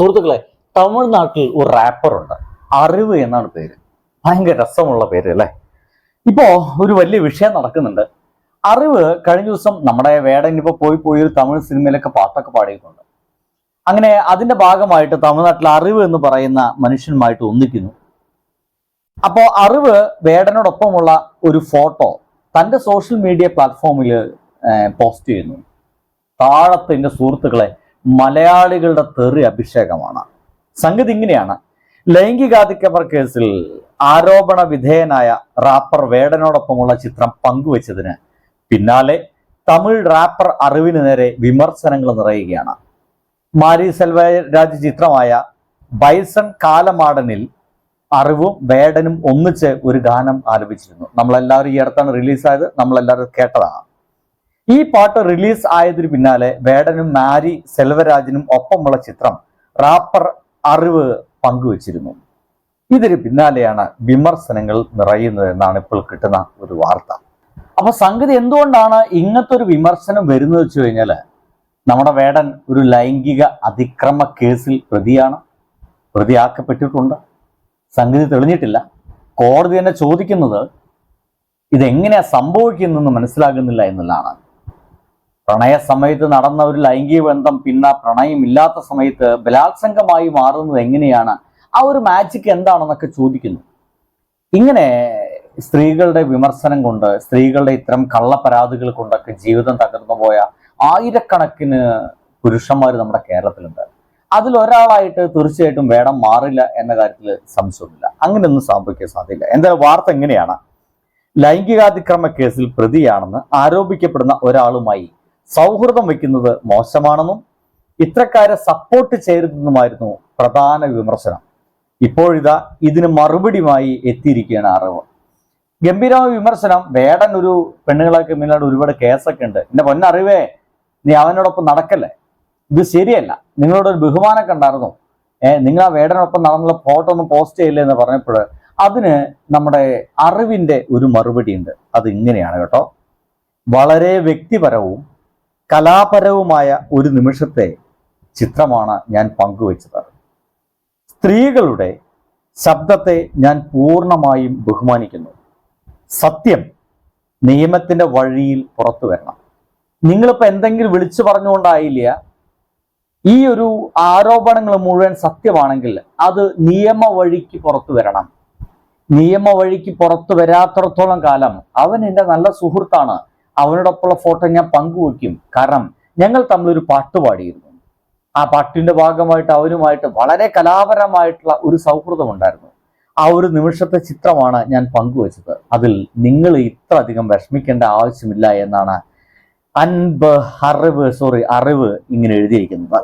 സുഹൃത്തുക്കളെ തമിഴ്നാട്ടിൽ ഒരു റാപ്പറുണ്ട് അറിവ് എന്നാണ് പേര്. ഭയങ്കര രസമുള്ള പേര് അല്ലേ? ഇപ്പോ ഒരു വലിയ വിഷയം നടക്കുന്നുണ്ട്. അറിവ് കഴിഞ്ഞ ദിവസം നമ്മുടെ വേടൻ പോയി പോയി ഒരു തമിഴ് സിനിമയിലൊക്കെ പാട്ടൊക്കെ പാടിയിട്ടുണ്ട്. അങ്ങനെ അതിന്റെ ഭാഗമായിട്ട് തമിഴ്നാട്ടിൽ അറിവ് എന്ന് പറയുന്ന മനുഷ്യനുമായിട്ട് ഒന്നിക്കുന്നു. അപ്പോ അറിവ് വേടനോടൊപ്പമുള്ള ഒരു ഫോട്ടോ തന്റെ സോഷ്യൽ മീഡിയ പ്ലാറ്റ്ഫോമിൽ പോസ്റ്റ് ചെയ്യുന്നു. താഴത്തെ സുഹൃത്തുക്കളെ മലയാളികളുടെ തെറി അഭിഷേകമാണ്. സംഗതി ഇങ്ങനെയാണ്. ലൈംഗികാതിക്രമ കേസിൽ ആരോപണ വിധേയനായ റാപ്പർ വേടനോടൊപ്പമുള്ള ചിത്രം പങ്കുവച്ചതിന് പിന്നാലെ തമിഴ് റാപ്പർ അറിവിന് നേരെ വിമർശനങ്ങൾ നിറയുകയാണ്. മാരി സെൽവരാജ് ചിത്രമായ ബൈസൺ കാലമാടനിൽ അറിവും വേടനും ഒന്നിച്ച് ഒരു ഗാനം ആലപിച്ചിരുന്നു. നമ്മളെല്ലാവരും ഈ അടുത്താണ് റിലീസായത്. നമ്മളെല്ലാവരും കേട്ടതാണ്. ഈ പാട്ട് റിലീസ് ആയതിനു പിന്നാലെ വേടനും മാരി സെൽവരാജിനും ഒപ്പമുള്ള ചിത്രം റാപ്പർ അറിവ് പങ്കുവച്ചിരുന്നു. ഇതിന് പിന്നാലെയാണ് വിമർശനങ്ങൾ നിറയുന്നത് എന്നാണ് ഇപ്പോൾ കിട്ടുന്ന ഒരു വാർത്ത. അപ്പൊ സംഗതി എന്തുകൊണ്ടാണ് ഇങ്ങനത്തെ ഒരു വിമർശനം വരുന്നത് വെച്ച് കഴിഞ്ഞാൽ നമ്മുടെ വേടൻ ഒരു ലൈംഗിക അതിക്രമ കേസിൽ പ്രതിയാണ്? പ്രതിയാക്കപ്പെട്ടിട്ടുണ്ട്. സംഗതി തെളിഞ്ഞിട്ടില്ല. കോടതി തന്നെ ചോദിക്കുന്നത് ഇതെങ്ങനെയാ സംഭവിക്കുന്നതെന്ന് മനസ്സിലാകുന്നില്ല എന്നുള്ളതാണ്. പ്രണയ സമയത്ത് നടന്ന ഒരു ലൈംഗിക ബന്ധം പിന്നെ പ്രണയമില്ലാത്ത സമയത്ത് ബലാത്സംഗമായി മാറുന്നത് എങ്ങനെയാണ്? ആ ഒരു മാജിക്ക് എന്താണെന്നൊക്കെ ചോദിക്കുന്നു. ഇങ്ങനെ സ്ത്രീകളുടെ വിമർശനം കൊണ്ട് സ്ത്രീകളുടെ ഇത്തരം കള്ളപ്പരാതികൾ കൊണ്ടൊക്കെ ജീവിതം തകർന്നു പോയ ആയിരക്കണക്കിന് പുരുഷന്മാർ നമ്മുടെ കേരളത്തിലുണ്ട്. അതിലൊരാളായിട്ട് തീർച്ചയായിട്ടും വേടം മാറില്ല എന്ന കാര്യത്തിൽ സംശയമില്ല അങ്ങനെയൊന്നും സംഭവിക്കാൻ സാധ്യമില്ല എന്താ വാർത്ത എങ്ങനെയാണ്? ലൈംഗികാതിക്രമ കേസിൽ പ്രതിയാണെന്ന് ആരോപിക്കപ്പെടുന്ന ഒരാളുമായി സൗഹൃദം വയ്ക്കുന്നത് മോശമാണെന്നും ഇത്രക്കാരെ സപ്പോർട്ട് ചെയ്യരുതെന്നുമായിരുന്നു പ്രധാന വിമർശനം. ഇപ്പോഴിതാ ഇതിന് മറുപടിയുമായി എത്തിയിരിക്കുകയാണ് അറിവ് ഗംഭീരമായ വിമർശനം വേടൻ ഒരു പെണ്ണുങ്ങളൊക്കെ മുന്നിലായിട്ട് ഒരുപാട് കേസൊക്കെ ഉണ്ട്. എന്റെ പൊന്നറിവേ നീ അവനോടൊപ്പം നടക്കല്ലേ? ഇത് ശരിയല്ല. നിങ്ങളോട് ഒരു ബഹുമാനമൊക്കെ ഉണ്ടായിരുന്നു. ഏഹ് നിങ്ങൾ ആ വേടനൊപ്പം നടന്നുള്ള ഫോട്ടോ ഒന്നും പോസ്റ്റ് ചെയ്യില്ലേ എന്ന് പറഞ്ഞപ്പോൾ അതിന് നമ്മുടെ അറിവിന്റെ ഒരു മറുപടി ഉണ്ട് അത് ഇങ്ങനെയാണ് കേട്ടോ. വളരെ വ്യക്തിപരവും കലാപരവുമായ ഒരു നിമിഷത്തെ ചിത്രമാണ് ഞാൻ പങ്കുവച്ചത്. സ്ത്രീകളുടെ ശബ്ദത്തെ ഞാൻ പൂർണമായും ബഹുമാനിക്കുന്നു. സത്യം നിയമത്തിന്റെ വഴിയിൽ പുറത്തു വരണം. നിങ്ങളിപ്പോൾ എന്തെങ്കിലും വിളിച്ചു പറഞ്ഞുകൊണ്ടായില്ല ഈ ഒരു ആരോപണങ്ങൾ മുഴുവൻ സത്യമാണെങ്കിൽ അത് നിയമ വഴിക്ക് പുറത്തു വരണം. നിയമ വഴിക്ക് പുറത്തു വരാത്തടത്തോളം കാലം അവൻ എന്റെ നല്ല സുഹൃത്താണ്. അവനോടൊപ്പമുള്ള ഫോട്ടോ ഞാൻ പങ്കുവെക്കും കാരണം ഞങ്ങൾ തമ്മിലൊരു പാട്ട് പാടിയിരുന്നു. ആ പാട്ടിന്റെ ഭാഗമായിട്ട് അവനുമായിട്ട് വളരെ കലാപരമായിട്ടുള്ള ഒരു സൗഹൃദം ഉണ്ടായിരുന്നു ആ ഒരു നിമിഷത്തെ ചിത്രമാണ് ഞാൻ പങ്കുവച്ചത്. അതിൽ നിങ്ങൾ ഇത്ര അധികം വിഷമിക്കേണ്ട ആവശ്യമില്ല എന്നാണ് അൻപ് അറിവ് സോറി അറിവ് ഇങ്ങനെ എഴുതിയിരിക്കുന്നത്.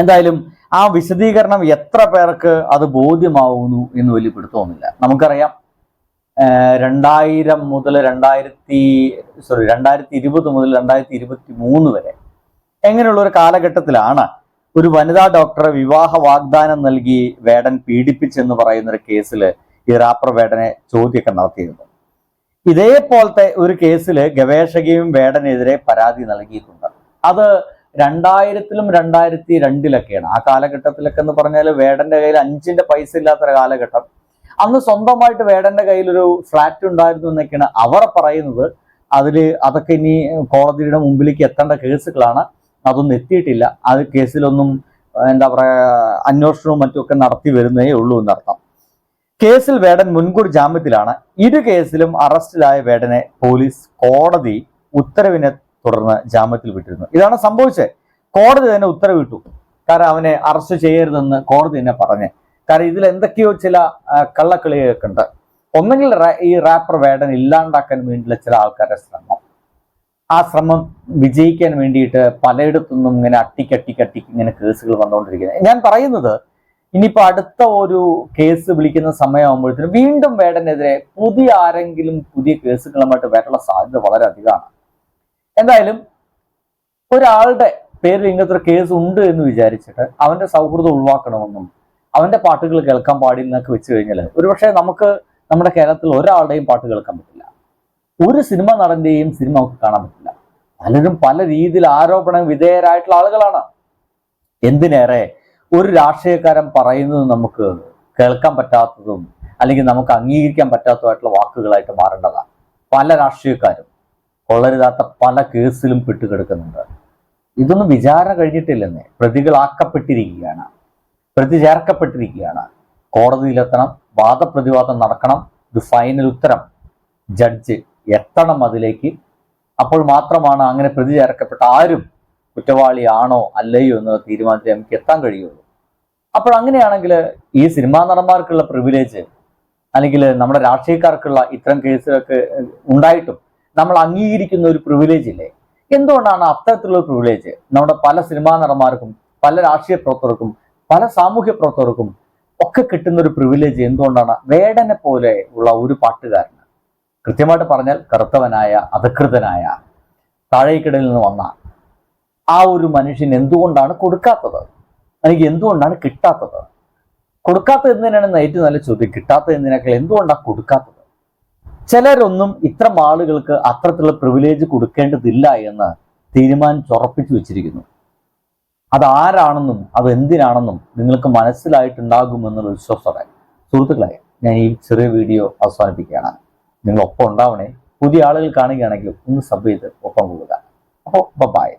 എന്തായാലും ആ വിശദീകരണം എത്ര പേർക്ക് അത് ബോധ്യമാവുന്നു എന്ന് വലിയ പിടുത്തമൊന്നുമില്ല. നമുക്കറിയാം രണ്ടായിരം മുതൽ രണ്ടായിരത്തി സോറി രണ്ടായിരത്തി ഇരുപത് മുതൽ രണ്ടായിരത്തി ഇരുപത്തി മൂന്ന് വരെ. എങ്ങനെയുള്ള ഒരു കാലഘട്ടത്തിലാണ് ഒരു വനിതാ ഡോക്ടറെ വിവാഹ വാഗ്ദാനം നൽകി വേടൻ പീഡിപ്പിച്ചെന്ന് പറയുന്ന ഒരു കേസിൽ ഈ റാപ്പർ വേടനെ ചോദ്യമൊക്കെ നടത്തിയിരുന്നു. ഇതേപോലത്തെ ഒരു കേസിൽ ഗവേഷകയും വേടനെതിരെ പരാതി നൽകിയിട്ടുണ്ട്. അത് രണ്ടായിരത്തിലും രണ്ടായിരത്തി രണ്ടിലൊക്കെയാണ് ആ കാലഘട്ടത്തിലൊക്കെ എന്ന് പറഞ്ഞാൽ വേടന്റെ കയ്യിൽ അഞ്ചിന്റെ പൈസ ഇല്ലാത്തൊരു കാലഘട്ടം. അന്ന് സ്വന്തമായിട്ട് വേടന്റെ കയ്യിലൊരു ഫ്ലാറ്റ് ഉണ്ടായിരുന്നു എന്നൊക്കെയാണ് അവർ പറയുന്നത്. അതിൽ അതൊക്കെ ഇനി കോടതിയുടെ മുമ്പിലേക്ക് എത്തേണ്ട കേസുകളാണ്. അതൊന്നും എത്തിയിട്ടില്ല. അത് കേസിലൊന്നും എന്താ പറയുക അന്വേഷണവും മറ്റുമൊക്കെ നടത്തി വരുന്നേ ഉള്ളൂ എന്നർത്ഥം. കേസിൽ വേടൻ മുൻകൂർ ജാമ്യത്തിലാണ്. ഇരു കേസിലും അറസ്റ്റിലായ വേടനെ പോലീസ് കോടതി ഉത്തരവിനെ തുടർന്ന് ജാമ്യത്തിൽ വിട്ടിരുന്നു. ഇതാണ് സംഭവിച്ചത്. കോടതി തന്നെ ഉത്തരവിട്ടു. കാരണം അവനെ അറസ്റ്റ് ചെയ്യരുതെന്ന് കോടതി തന്നെ പറഞ്ഞേ. കാരണം ഇതിൽ എന്തൊക്കെയോ ചില കള്ളക്കളിയൊക്കെ ഉണ്ട് ഒന്നെങ്കിൽ ഈ റാപ്പർ വേടൻ ഇല്ലാണ്ടാക്കാൻ വേണ്ടിയുള്ള ചില ആൾക്കാരുടെ ശ്രമം. ആ ശ്രമം വിജയിക്കാൻ വേണ്ടിയിട്ട് പലയിടത്തുനിന്നും ഇങ്ങനെ അട്ടിക്കട്ടിക്കട്ടിക്ക് ഇങ്ങനെ കേസുകൾ വന്നുകൊണ്ടിരിക്കുന്നത്. ഞാൻ പറയുന്നത് ഇനിയിപ്പോൾ അടുത്ത ഒരു കേസ് വിളിക്കുന്ന സമയമാകുമ്പോഴത്തേനും വീണ്ടും വേടനെതിരെ പുതിയ ആരെങ്കിലും പുതിയ കേസുകളുമായിട്ട് വരാനുള്ള സാധ്യത വളരെ അധികമാണ്. എന്തായാലും ഒരാളുടെ പേരിൽ ഇങ്ങനത്തെ ഒരു കേസ് ഉണ്ട് എന്ന് വിചാരിച്ചിട്ട് അവന്റെ സൗഹൃദം ഒഴിവാക്കണമെന്നും അവന്റെ പാട്ടുകൾ കേൾക്കാൻ പാടില്ലെന്നൊക്കെ വെച്ച് കഴിഞ്ഞാൽ ഒരുപക്ഷെ നമുക്ക് നമ്മുടെ കേരളത്തിൽ ഒരാളുടെയും പാട്ട് കേൾക്കാൻ പറ്റില്ല. ഒരു സിനിമ നടന്റെയും സിനിമ നമുക്ക് കാണാൻ പറ്റില്ല. പലരും പല രീതിയിൽ ആരോപണ വിധേയരായിട്ടുള്ള ആളുകളാണ്. എന്തിനേറെ ഒരു രാഷ്ട്രീയക്കാരൻ പറയുന്നത് നമുക്ക് കേൾക്കാൻ പറ്റാത്തതും അല്ലെങ്കിൽ നമുക്ക് അംഗീകരിക്കാൻ പറ്റാത്തതുമായിട്ടുള്ള വാക്കുകളായിട്ട് മാറേണ്ടതാണ് പല രാഷ്ട്രീയക്കാരും കൊള്ളരുതാത്ത പല കേസിലും പെട്ടുകിടക്കുന്നുണ്ട്. ഇതൊന്നും വിചാരണ കഴിഞ്ഞിട്ടില്ലെന്നേ. പ്രതികളാക്കപ്പെട്ടിരിക്കുകയാണ് പ്രതി ചേർക്കപ്പെട്ടിരിക്കുകയാണ്. കോടതിയിലെത്തണം വാദപ്രതിവാദം നടക്കണം ഇത് ഫൈനൽ ഉത്തരം. ജഡ്ജ് എത്തണം അതിലേക്ക്. അപ്പോൾ മാത്രമാണ് അങ്ങനെ പ്രതി ചേർക്കപ്പെട്ട ആരും കുറ്റവാളിയാണോ അല്ലയോ എന്നുള്ള തീരുമാനത്തിൽ നമുക്ക് എത്താൻ കഴിയുള്ളൂ. അപ്പോൾ അങ്ങനെയാണെങ്കിൽ ഈ സിനിമാ നടന്മാർക്കുള്ള പ്രിവിലേജ് അല്ലെങ്കിൽ നമ്മുടെ രാഷ്ട്രീയക്കാർക്കുള്ള ഇത്തരം കേസുകളൊക്കെ ഉണ്ടായിട്ടും നമ്മൾ അംഗീകരിക്കുന്ന ഒരു പ്രിവിലേജ് ഇല്ലേ? എന്തുകൊണ്ടാണ് അത്തരത്തിലുള്ള പ്രിവിലേജ് നമ്മുടെ പല സിനിമാ നടന്മാർക്കും പല രാഷ്ട്രീയ പ്രവർത്തകർക്കും പല സാമൂഹ്യ പ്രവർത്തകർക്കും ഒക്കെ കിട്ടുന്ന ഒരു പ്രിവിലേജ് എന്തുകൊണ്ടാണ്? വേടനെ പോലെ ഉള്ള ഒരു പാട്ടുകാരൻ കൃത്യമായിട്ട് പറഞ്ഞാൽ കറുത്തവനായ അധികൃതനായ താഴേക്കിടയിൽ നിന്ന് വന്ന ആ ഒരു മനുഷ്യൻ എന്തുകൊണ്ടാണ് കൊടുക്കാത്തത്? എനിക്ക് എന്തുകൊണ്ടാണ് കിട്ടാത്തത്? കൊടുക്കാത്തത് എന്തിനാണെന്ന് ഏറ്റവും നല്ല ചോദ്യം. കിട്ടാത്തത് എന്തിനേക്കാൾ എന്തുകൊണ്ടാണ് കൊടുക്കാത്തത്? ചിലരൊന്നും ഇത്തരം ആളുകൾക്ക് അത്തരത്തിലുള്ള പ്രിവിലേജ് കൊടുക്കേണ്ടതില്ല എന്ന് തീരുമാനിച്ചുറപ്പിച്ചു വെച്ചിരിക്കുന്നു. അതാരാണെന്നും അത് എന്തിനാണെന്നും നിങ്ങൾക്ക് മനസ്സിലായിട്ടുണ്ടാകുമെന്നുള്ള വിശ്വാസത്തോടെ സുഹൃത്തുക്കളെ ഞാൻ ഈ ചെറിയ വീഡിയോ അവസാനിപ്പിക്കുകയാണ്. നിങ്ങൾ ഒപ്പം ഉണ്ടാവണേ. പുതിയ ആളുകൾ കാണുകയാണെങ്കിൽ ഒന്ന് സബ് ചെയ്ത് ഒപ്പം കൊള്ളുക. അപ്പോൾ ബൈ